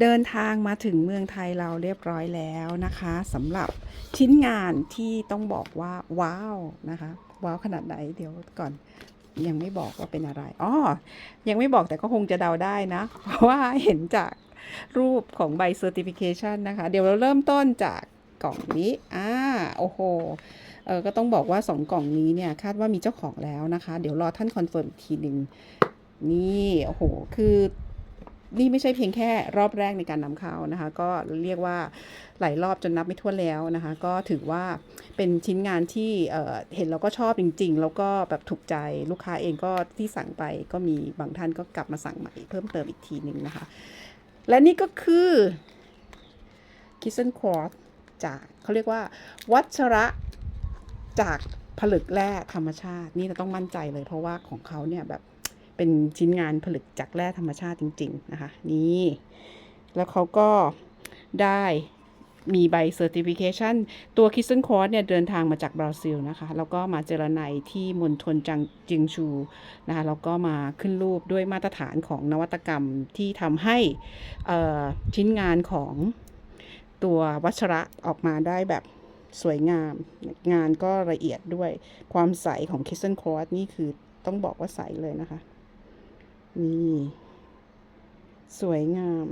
เดินทางมาถึงเมืองไทยเราเรียบร้อยแล้วนะคะสำหรับชิ้นงานที่ต้องบอกว่าว้าวนะคะ ว้าวขนาดไหนเดี๋ยวก่อนยังไม่บอกว่าเป็นอะไรอ๋อยังไม่บอกแต่ก็คงจะเดาได้นะ เพราะว่าเห็นจากรูปของใบเซอร์ติฟิเคชันนะคะ เดี๋ยวเราเริ่มต้นจากกล่องนี้อ่าโอ้โหเออก็ต้องบอกว่า 2 กล่องนี้เนี่ยคาดว่ามีเจ้าของแล้วนะคะ เดี๋ยวรอท่านคอนเฟิร์มอีกทีหนึ่งนี่ โอ้โห คือ นี่ไม่ใช่เพียงแค่รอบแรกในการนำเข้านะคะ ก็เรียกว่าหลายรอบจนนับไม่ถ้วนแล้วนะคะ ก็ถือว่าเป็นชิ้นงานที่เเห็นแล้วก็ชอบจริง ๆ แล้วก็แบบถูกใจลูกค้าเองก็ที่สั่งไปก็มีบางท่านก็กลับมาสั่งใหม่เพิ่มเติมอีกทีหนึ่งนะคะ และนี่ก็คือ k i s s e n q u a r t จากเขาเรียกว่า วัชระจากผลึกแร่ธรรมชาติ นี่เราต้องมั่นใจเลยเพราะว่าของเขาเนี่ยแบบ เป็นชิ้นงานผลึกจากแร่ธรรมชาติจริง ๆ นะคะ นี่ แล้วเขาก็ได้มีใบเซอร์ติฟิเคชันตัวคิสเซนคอร์สเนี่ยเดินทางมาจากบราซิลนะคะ แล้วก็มาเจรไนที่มณฑลจังจิงชูนะคะแล้วก็มาขึ้นรูปด้วยมาตรฐานของนวัตกรรมที่ทำให้ชิ้นงานของตัววัชระออกมาได้แบบสวยงาม งานก็ละเอียดด้วยความใสของคิสเซนคอร์สนี่คือต้องบอกว่าใสเลยนะคะ นี่สวยงาม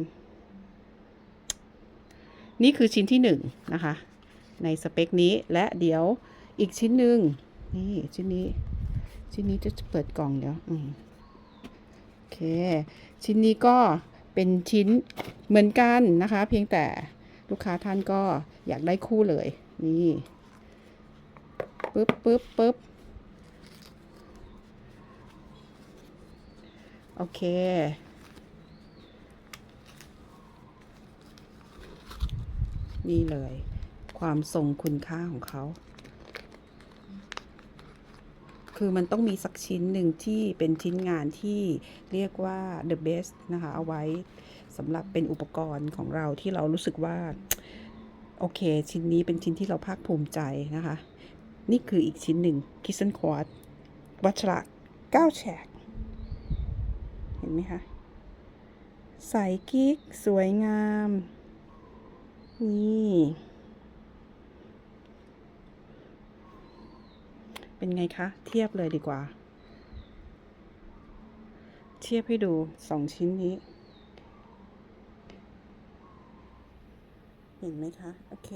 นี่คือชิ้นที่หนึ่งนะคะ ในสเปคนี้และเดี๋ยวอีกชิ้นหนึ่งนี่ชิ้นนี้ ชิ้นนี้จะเปิดกล่องเดี๋ยวโอเค ชิ้นนี้ก็เป็นชิ้นเหมือนกันนะคะ เพียงแต่ลูกค้าท่านก็อยากได้คู่เลย นี่ปึ๊บปึ๊บปึ๊บ โอเค นี่เลย ความทรงคุณค่าของเขา คือมันต้องมีสักชิ้นหนึ่งที่เป็นชิ้นงานที่เรียกว่า the best นะคะ เอาไว้สำหรับเป็นอุปกรณ์ของเราที่เรารู้สึกว่า โอเค ชิ้นนี้เป็นชิ้นที่เราภาคภูมิใจนะคะ นี่คืออีกชิ้นหนึ่ง Kitchen Quad วัชระ9แฉก ห็นไหมคะใสกิ๊ก สวยงาม นี่ เป็นไงคะ เทียบเลยดีกว่า เทียบให้ดูสองชิ้นนี้ เห็นไหมคะ โอเค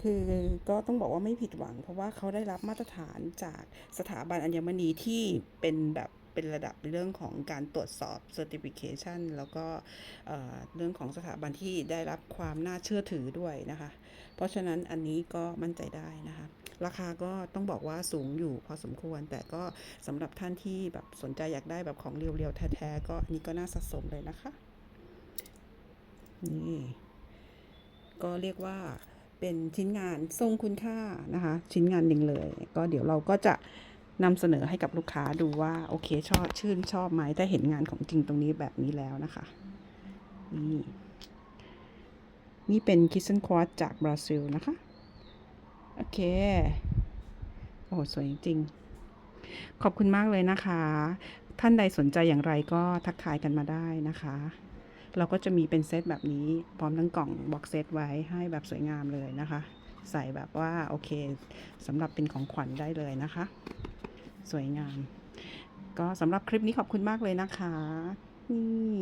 คือก็ต้องบอกว่าไม่ผิดหวัง เพราะว่าเขาได้รับมาตรฐานจากสถาบันอัญมณีที่เป็นแบบ เป็นระดับเรื่องของการตรวจสอบ Certification แล้วก็เอ่อเรื่องของสถาบันที่ได้รับความน่าเชื่อถือด้วยนะคะ เพราะฉะนั้นอันนี้ก็มั่นใจได้นะคะ ราคาก็ต้องบอกว่าสูงอยู่พอสมควร แต่ก็สำหรับท่านที่แบบสนใจอยากได้แบบของเรียวๆ แท้ๆ ก็อันนี้ก็น่าสะสมเลยนะคะ นี่ ก็เรียกว่าเป็นชิ้นงานทรงคุณค่านะคะ ชิ้นงานหนึ่งเลย ก็เดี๋ยวเราก็จะ นำเสนอให้กับลูกค้าดูว่าโอเคชอบชื่นชอบไหมถ้าเห็นงานของจริงตรงนี้แบบนี้แล้วนะคะนี่นี่เป็นคิสเซนควอตจากบราซิลนะคะ โอเค โอ้สวยจริง ขอบคุณมากเลยนะคะ ท่านใดสนใจอย่างไรก็ทักทายกันมาได้นะคะ เราก็จะมีเป็นเซตแบบนี้ พร้อมทั้งกล่องบ็อกเซตไว้ให้แบบสวยงามเลยนะคะ ใส่แบบว่า โอเคสำหรับเป็นของขวัญได้เลยนะคะ สวยงาม ก็สำหรับคลิปนี้ขอบคุณมากเลยนะคะ นี่